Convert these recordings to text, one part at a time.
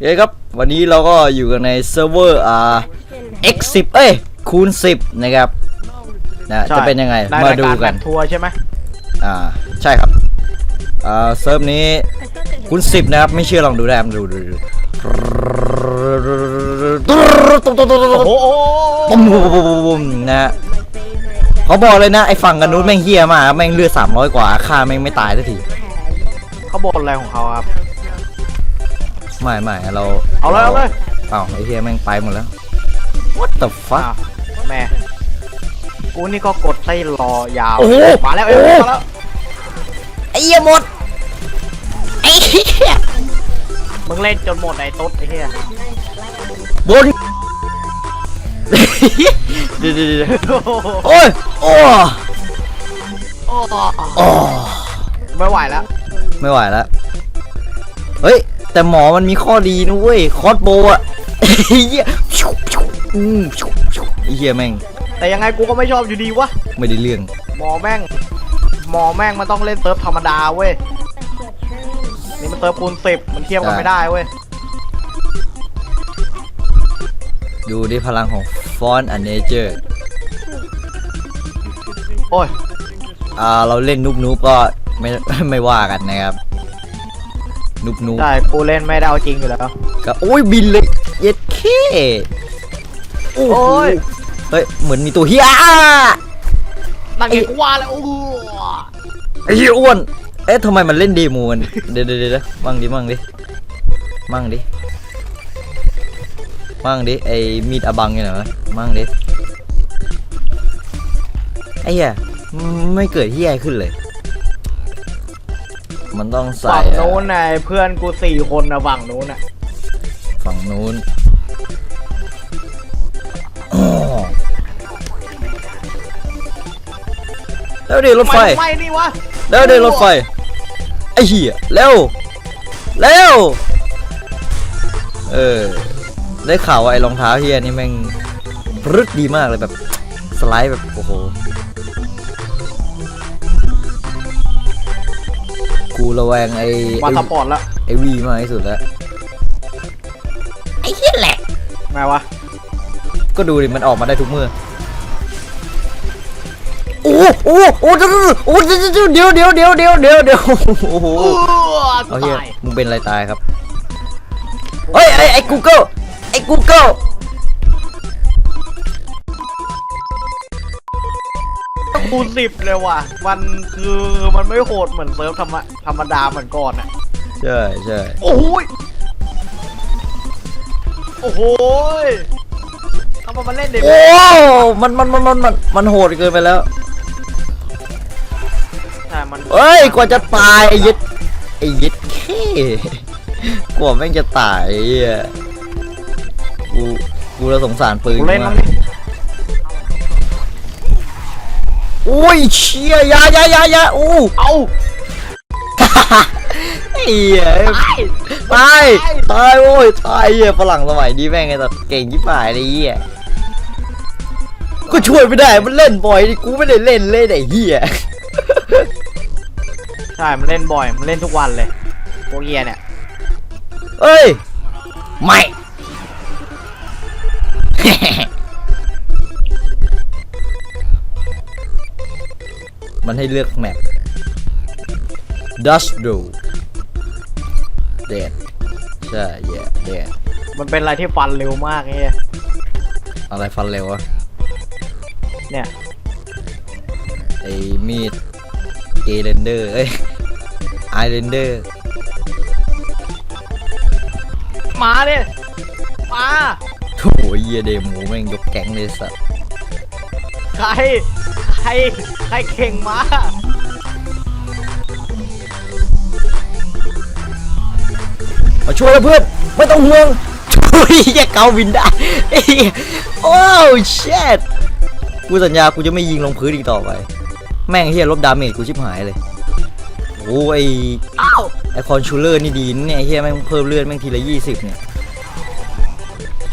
เย้ครับ วันนี้เราก็อยู่กันในเซิร์ฟเวอร์อ่า x10 เอ้ยคูณ 10 นะครับนะใช่จะเป็นยังไงในมาายดูรกันแบบทัวร์ใช่ไหมอ่าใช่ครับอ่าเซิร์ฟนี้คูณ 10 นะครับ ไม่เชื่อลองดูได้ครับดูดูดูโอ้โหปุ้มปุ้มปุ้มปุ้มปุ้มนะฮะเขาบอกเลยนะไอ้ฝั่งกันนู้นแม่งเฮี้ยมากครับแม่งเลือด300 กว่าค่าแม่งไม่ตายสักทีเขาบ่นอะไรของเขาครับ ไม่ไม่เราเอาเลยเอาเลยเอ้าไอ้เฮียแม่งไปหมดแล้ว what the fuck อ้าวแม่กูนี่ก็กดไส้รอยาวโอ้โหมาแล้วเอ้ยโอ้โหมาแล้วไอ้เหี้ยหมดไอ้เหี้ยมึงเล่นจนหมดไอ้ตุ๊ดไอ้เหี้ยบนเดี๋ยวเดี๋ยวเดี๋ยวโอ้โหโอ้ยโอ้โอ้โหโอ้ไม่ไหวแล้วไม่ไหวแล้วเฮ้ย แต่หมอมันมีข้อดีนะเว้ยคอสโบอะไอ้เหี้ยอืมไอ้เหี้ยแม่ง แต่ยังไงกูก็ไม่ชอบอยู่ดีวะ ไม่ได้เรื่อง หมอแม่ง หมอแม่งมันต้องเล่นเซิร์ฟธรรมดาเว้ย นี่มันเซิร์ฟคูณสิบมันเทียบกันไม่ได้เว้ย ดูดิพลังของฟอนต์อันเนเจอร์ โอ้ย อ่าเราเล่นนุบนุบก็ไม่ไม่ว่ากันนะครับ นุบนุบใช่กูเล่นไม่ได้เอาจริงอยู่แล้ว ก็โอ้ยบินเลยเย็ดเคโอ้โหโอ้ยเฮ้ยเหมือนมีตัวเฮียอะนั่นไงกูว่าแล้วโอ้โหไอ้เฮียอ้วนเอ๊ะทำไมมันเล่นเดโมกันเดี๋ยวเดี๋ยวเดี๋ยวมั่งดิมั่งดิมั่งดิมั่งดิไอ้มีดอบังอยู่ไหนวะมั่งดิไอ้เหี้ยไม่เกิดเฮียขึ้นเลย มันต้องใส่ฝั่งนู้นน่ะเพื่อนกูสี่คนนะฝั่งนู้นน่ะฝั่งนู้นอ้อแล้วเดี๋ยวรถไฟทำไม่นี่วะแล้วเดินรถไฟไอ้เหี้ยเร็วเร็วเออได้ข่าวว่าไอ้รองเท้าเฮียนี่แม่งพรึดดีมากเลยแบบ สไลด์แบบโอ้โห ระแวงไอ้มาไอ้สปอร์ตแล้วไอ้วีมากที่สุดแล้วไอ้เหี้ยแหละไงวะก็ดูดิมันออกมาได้ทุกเมื่อโอ้โอ้โอ้เดี๋ยวโอ้เดี๋ยวเดี๋ยวเดี๋ยวเดี๋ยวเดี๋ยวเดี๋ยวโอ้โหเอาเฮียตายมึงเป็นอะไรตายครับเฮ้ยไอ้ไอ้ Google ไอ้ Google คูณสิบเลยว่ะ มันคือมันไม่โหดเหมือนเซิร์ฟธรรมธรรมดาเหมือนก่อนอะ ใช่ใช่โอ้ยโอ้โหยทำไมมันเล่นเด็กโอ้มันมันมันมันมันมันโหดเกินไปแล้วใช่มันเฮ้ยกว่าจะตายไอ้ยึดไอ้ยึดแค่กว่าแม่งจะตายไอ้เหี้ยกูกูเราสงสารปืนกูเล่นมามันก อ้ยเชี่ยอยาอยาอยาอยาอู้เอาไอ้เหี้ยตายตายตายโว้ยตายเหี้ยฝรั่งสมัยนี้แม่งไอ้สัตว์เก่งยิ่งป่ายเลยเหี้ยก็ช่วยไม่ได้มันเล่นบ่อยดิกูไม่ได้เล่นเล่นไอ้เหี้ยใช่ มันเล่นบ่อย มันเล่นทุกวันเลยพวกเฮียเนี่ย เอ้ย ไม่ ให้เลือกแมป Dust d o เดดใช่ yeah เดดมันเป็นอะไรที่ฟันเร็วมากเฮียอะไรฟันเร็ววะเนี่ยไอ้มีดเอเรนเดอร์เอ้ยไอเรนเดอร์มาเนี่ยมาโถเยียเดโมแม่งยกแก๊งเลยสัส ใคร ใคร ใครเข่งมามาช่วยแล้วเพื่อนไม่ต้องห่วงช่วยแยกเกาวินได้ไอ้เหี้ยโอ้เช็ดกูสัญญากูจะไม่ยิงลงพื้นอีกต่อไป แม่งเฮียลบดาเมจกูชิบหายเลยโอ้ยอ้าวไอคอนชูเลอร์นี่ดีนะเนี่ยไอ้เฮียแม่งเพิ่มเลือดแม่งทีละยี่สิบเนี่ย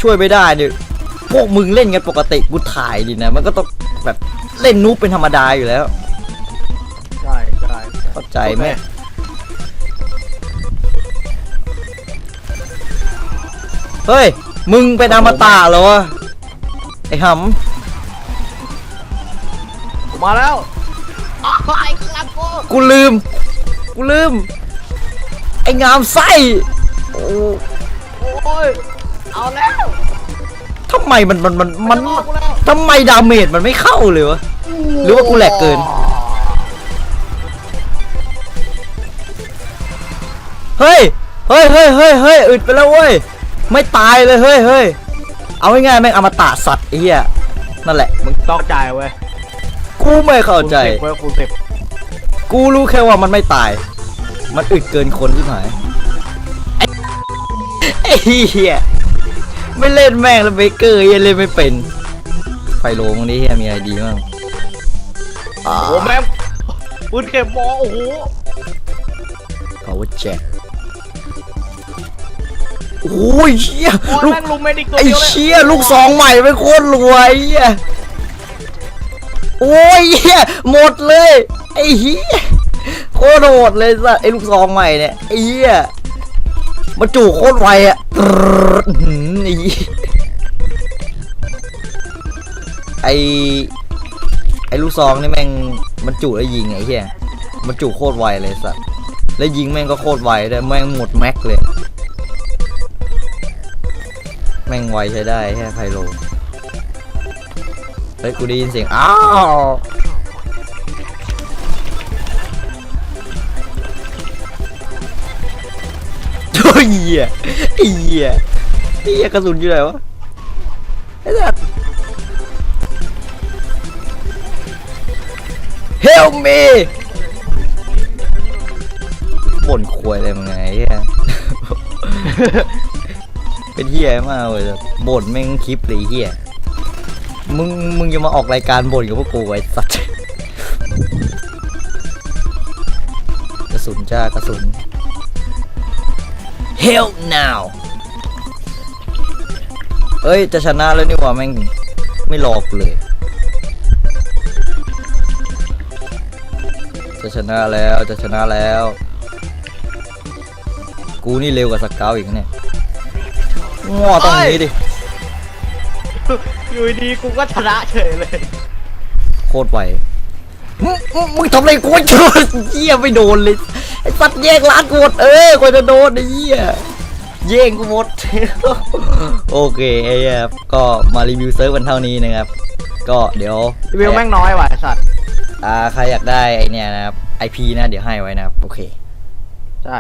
ช่วยไม่ได้เนี่ย พวกมึงเล่นกันปกติกูถ่ายดินะ มันก็ต้องแบบเล่นนูบเป็นธรรมดาอยู่แล้ว ใช่ใช่เข้าใจไหมเฮ้ย มึงเป็นอมตะเหรอวะไอ้หมาแล้วอ้าวไอ้ครับกูำกูลืม กูลืม ไอ้งามไส้โอ้โอ้ยเอาแล้ว ทำไมมันมันมันมันจะรอกูแล้วทำไมดาเมจมันไม่เข้าเลยวะ หรือว่ากูแหลกเกิน เฮ้ย เฮ้ยเฮ้ยเฮ้ยเฮ้ยอึดไปแล้วเว้ย ไม่ตายเลยเฮ้ยเฮ้ยเอาง่ายๆแม่งอมตะสัตว์ไอ้เหี้ยนั่นแหละ มึงต้องจ่ายเว้ย กูไม่เข้าใจคูณสิบเว้ยคูณสิบกูรู้แค่ว่ามันไม่ตาย มันอึดเกินคนที่หายไอ้ไอ้เหี้ย ไม่เล่นแม่งแล้วเบเกอร์เหี้ยเล่นไม่เป็น ไฟโลมึงนี่เหี้ยมีอะไรดีบ้างอ่าโอ้โหแม่งปืนเข็มหมอโอ้โห power jack โอ้ยเชี่ยโอ้ยลูกแม่งลุมเมดิกตัวไอ้เดียวเลยเชี่ยลูกสองใหม่ไม่โคตรรวยไอ้เหี้ยโอ้ยเหี้ยหมดเลย ไอ้เหี้ยโคตรโหดเลยสัสไอ้ลูกซองใหม่เนี่ยไอ้เหี้ย มาจู่โคตรไวอะตรอไอ้ไอ้ลูกซองนี่แม่งมันจู่แล้วยิงไอ้เหี้ยมันจู่โคตรไวเลยสัสแล้วยิงแม่งก็โคตรไวด้วยแม่งหมดแม็กเลย แม่งไวใช้ได้แค่ไพโลเฮ้ยกูได้ยินเสียงอ้าว อ้ยเหี้ยไอ้เหี้ยไอ้เหี้ยกระสุนอยู่ไหนวะไอ้สัส Help me บ่นควยอะไรมึงไงเหี้ย เป็นเฮียมากเลยบบบ่นแม่งคลิปเลยเฮียมึงมึงจะมาออกรายการบ่นกับพวกกูไอ้สัตว์กระสุนจ้ากระสุน Help now เอ้ย จะชนะแล้วนี่หว่าแม่งไม่รอกูเลย จะชนะแล้วจะชนะแล้ว กูนี่เร็วกว่าสเกาวอีกนะเนี่ยง้อตรงนี้ดิ อยู่ดีๆกูก็ชนะเฉยเลย โคตรไว มึงมึงมึงทำอะไรกูไม่โดนเหี้ยไม่โดนเลยไอ้สัตว์แยกร้านกูหมดเออกว่าจะโดนไอ้เหี้ยแย่งกูหมดโอเคไอ้เหี้ยก็มารีวิวเซิร์ฟกันเท่านี้นะครับ ก็เดี๋ยวรีวิวแม่งน้อยว่ะไอ้สัตว์อ่าใครอยากได้ไอเนี่ยนะครับ IP นะเดี๋ยวให้ไว้นะครับโอเคใช่